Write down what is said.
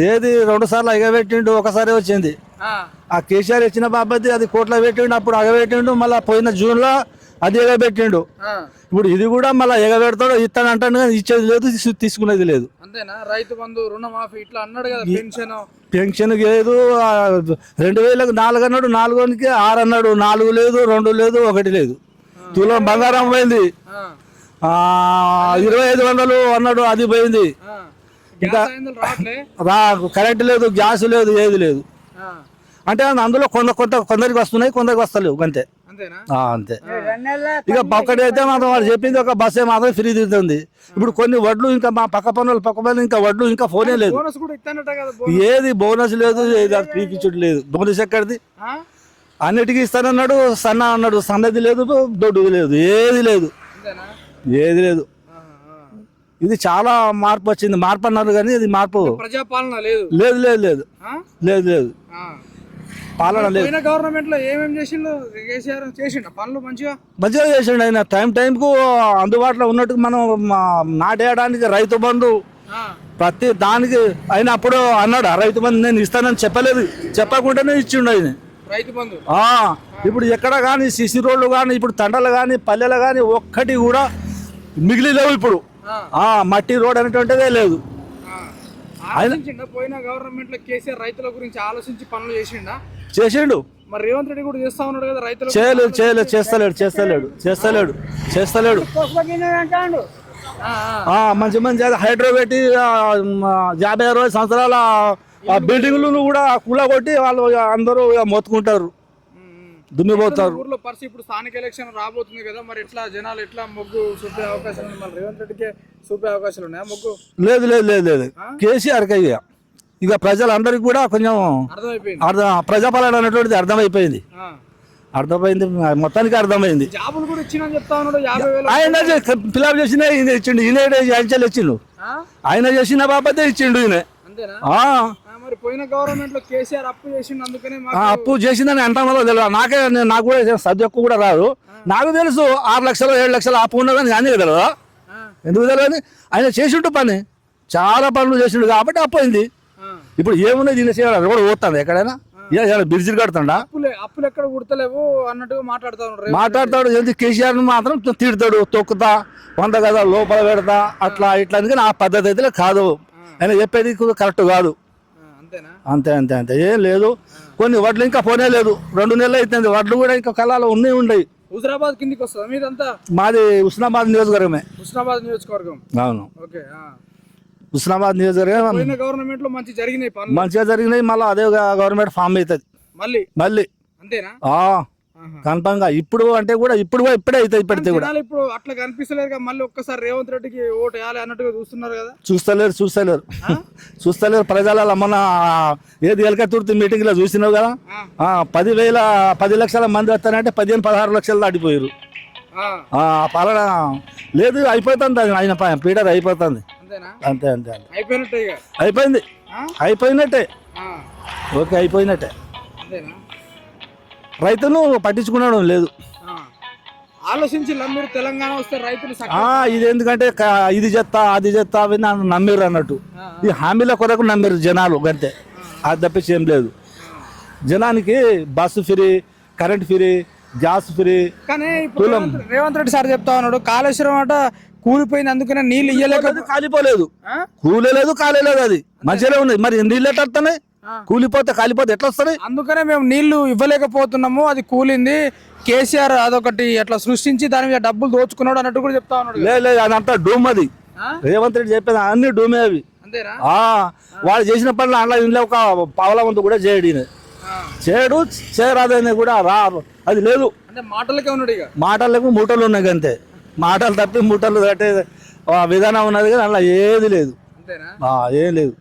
ఏది రెండు సార్లు ఎగబెట్టిండు ఒకసారి వచ్చింది. ఆ, కేసీఆర్ ఇచ్చిన బాబతి అది కోట్ల పెట్టిండు అప్పుడు ఎగబెట్టిండు మళ్ళీ పోయిన జూన్లో అది ఎగబెట్టిండు. ఇప్పుడు ఇది కూడా మళ్ళీ ఎగబెడతాడు ఇస్తాను అంటాను కానీ ఇచ్చేది లేదు తీసు- తీసుకునేది లేదు. అంతేనా? రైతు బంధు రుణమాఫీ ఇట్లా అన్నాడు కదా పెన్షన్. పెన్షన్ లేదు రెండు వేలకు నాలుగు అన్నాడు నాలుగుకి ఆరు అన్నాడు నాలుగు లేదు రెండు లేదు ఒకటి లేదు. తులం బంగారం పోయింది. ఇరవై ఐదు వందలు అన్నాడు అది పోయింది. రా కరెంట్ లేదు గ్యాస్ లేదు ఏది లేదు. ఆ, అంటే అందులో కొంత కొంత కొందరికి వస్తున్నాయి కొందరికి వస్తలేవు అంతే. అంతేనా? ఆ, అంతే. ఇక ఒక్కటి అయితే మాత్రం వాళ్ళు చెప్పింది ఒక బస్సే మాత్రం ఫ్రీ తిరుగుతుంది. ఇప్పుడు కొన్ని వడ్లు ఇంకా మా పక్క పనులు పక్క పనులు ఇంకా వడ్లు ఇంకా ఫోనే లేదు. బోనస్ కూడా ఇస్తానట కదా బో- ఏది బోనస్ లేదు ఏది లేదు. బోనస్ ఎక్కడిది? ఆ? అన్నిటికీ ఇస్తానన్నాడు సన్న అన్నాడు సన్నది లేదు దొడ్డుది లేదు ఏది లేదు. అంతేనా? ఏది లేదు. ఇది చాలా మార్పు వచ్చింది. మార్పు అన్నారు కానీ ఇది మార్పు. ప్రజాపాలన లేదు. లేదు లేదు లేదు? లేదు లేదు. పాలన లేదు. గవర్నమెంట్లో ఏమేం చేసిండు కేసీఆర్ చేసిండ పనులు మంచిగా? మంచిగా చేసిండు ఆయన. టైం టైంకు అందుబాటులో ఉన్నట్టు మనం నాటేయడానికి రైతు బంధు ప్రతి దానికి ఆయన అప్పుడు అన్నాడు రైతు బంధు నేను ఇస్తానని చెప్పలేదు. చెప్పకుండానే ఇచ్చిండు ఆయన. రైతు బంధు. ఆ, ఇప్పుడు ఎక్కడ కానీ సిసి రోడ్లు కానీ ఇప్పుడు తండలు కానీ పల్లెలు కానీ ఒక్కటి కూడా మిగిలి లేవు ఇప్పుడు. మట్టి రోడ్ అనేటువంటిదే లేదు. పోయిన గవర్నమెంట్లో కేసీఆర్ రైతుల గురించి ఆలోచించి పనులు చేసిండా? చేసిండు. మరి రేవంత్ రెడ్డి కూడా చేస్తా ఉన్నాడు కదా రైతుల చేయలేదు చేయలేదు చేస్తలేడు చేస్తలేడు చేస్తలేడు చేస్తలేడు. మంచి మంచి హైడ్రో పెట్టి యాభై అరవై సంవత్సరాల బిల్డింగ్లు కూడా కూలగొట్టి వాళ్ళు అందరూ మొత్తుకుంటారు. దుమ్మిపోతారు ఊర్లో పరిస్థితి ఇప్పుడు స్థానిక ఎలక్షన్ రాబోతుంది కదా మరి ఎట్లా జనాలు ఎట్లా మొగ్గు చూపే ఉన్నాయి? మరి రేవంత్ రెడ్డికి చూపే అవకాశాలు ఉన్నాయా మొగ్గు? లేదు లేదు లేదు లేదు. కేసీఆర్కి ఇక ఇక ప్రజలందరికీ కూడా కొంచెం అర్థం ప్రజాపాలన అనేటువంటిది అర్థమైపోయింది. అర్థమైంది మొత్తానికి అర్థమైంది. ఆయన ఫిలప్ చేసిన ఈయన ఇచ్చిండు ఈయన అంచెలు ఇచ్చిండు? ఆయన చేసిన బాబతే ఇచ్చిండు ఈయన. అప్పు అందుకనే చేసిందని అంటామో తెలియదు. నాకే నేను- నాకు కూడా సబ్జెక్ట్ కూడా రాదు. నాకు తెలుసు ఆరు లక్షలు ఏడు లక్షలు అప్పు ఉన్నదని కానీ తెలియదా. ఎందుకు తెలియదు? ఆయన చేసిండు పని. చాలా పనులు చేసిండు కాబట్టి అప్పు అయింది. ఇప్పుడు ఏమున్నది దీని చేయాలి? కూడా పోతుంది ఎక్కడైనా? బిర్జీలు కడుతుండా? అప్పులే ఎక్కడ కుడతలేవు అన్నట్టుగా మాట్లాడుతా ఉన్నారు రేవంత్ మాట్లాడతాడు ఎందుకు కేసీఆర్ మాత్రం తిడతాడు తొక్కుతా వంద కదా లోపల పెడతా అట్లా ఇట్లా అని కానీ ఆ పద్ధతి అయితే కాదు. ఆయన చెప్పేది కరెక్ట్ కాదు. అంతే అంతే అంతే. ఏం లేదు. కొన్ని వడ్లు ఇంకా పోనే లేదు. రెండు నెలలు అవుతుంది వడ్లు కూడా ఇంకా కళాలు ఉన్నాయి ఉండయి హుజరాబాద్ కిందికి వస్తుంది? మీదంతా? మాది ఉస్నాబాద్ నియోజకవర్గమే. హుస్నాబాద్ నియోజకవర్గం. అవును. ఓకే ఆ. ఉస్నాబాద్ నియోజకవర్గం గవర్నమెంట్లో మంచి జరిగినాయి మంచిగా జరిగినాయి. మళ్ళీ అదే గవర్నమెంట్ ఫామ్ అవుతుంది. మళ్ళీ? మళ్ళీ. అంతేనా? కన్ఫామ్గా ఇప్పుడు అంటే కూడా ఇప్పుడు ఇప్పుడే అవుతుంది ఇప్పటితే కూడా. ఇప్పుడు అట్లా కనిపిస్తలేదు మళ్ళీ ఒక్కసారి రేవంత్ రెడ్డికి ఓటు వేయాలి అన్నట్టుగా చూస్తున్నారు కదా. చూస్తలేరు చూస్తలేరు. చూస్తలేరు. ప్రజల మన ఏది ఎలకతుర్తి మీటింగ్లో చూసినావు కదా? పదివేల పది లక్షల మంది వస్తారంటే పదిహేను పదహారు లక్షలు దాటిపోయారు పాలన లేదు అయిపోతుంది అది. ఆయన ప- పీడర్ అయిపోతుంది. అంతే అంతే అంతే. అయిపోయినట్టే అయిపోయింది? అయిపోయినట్టే. ఓకే అయిపోయినట్టే. అంతేనా? రైతును పట్టించుకున్నాడు లేదు. ఆలోచించి తెలంగాణ వస్తే రైతులు ఇది ఎందుకంటే ఇది చెత్తా అది చెత్తా అవి నన్ను నమ్మిర్రు అన్నట్టు. ఈ హామీల కొరకు నమ్మిర్రు జనాలు అంతే అది తప్పించి ఏం లేదు. జనానికి bus free current free gas free కానీ రేవంత్ రెడ్డి సార్ చెప్తా ఉన్నాడు కాళేశ్వరం అట కూలిపోయింది అందుకనే నీళ్ళు ఇయ్యలేక అది కాలిపోలేదు. ఆ? కూలేదు అది. మంచిగానే ఉంది. మరి నీళ్ళు ఆ. కూలిపోతే కాలిపోతే ఎట్లా వస్తున్నాయి అందుకనే మేము నీళ్ళు ఇవ్వలేకపోతున్నాము అది కూలింది. కేసీఆర్ అదొకటి అట్లా సృష్టించి దాని మీద డబ్బులు దోచుకున్నాడు అన్నట్టు కూడా చెప్తా ఉన్నాడు. లేదు లేదు అదంతా డూమ్ అది? రేవంత్ రెడ్డి చెప్పేది అన్ని డూమే అవి. అంతేనా? ఆ, వాడు చేసిన పనులు అందులో ఇంట్లో ఒక పావలా వంతు కూడా చేయడు. చేయడు చేయరాదని కూడా రా అది లేదు. అంటే మాటలకే ఉన్నాడు ఇక. మాటలకు మూటలు ఉన్నాయి అంతే. మాటలు తప్పి మూటలు కట్టే ఆ, విధానం ఉన్నది కానీ అందులో ఏది లేదు. అంతేనా? ఆ, ఏం లేదు.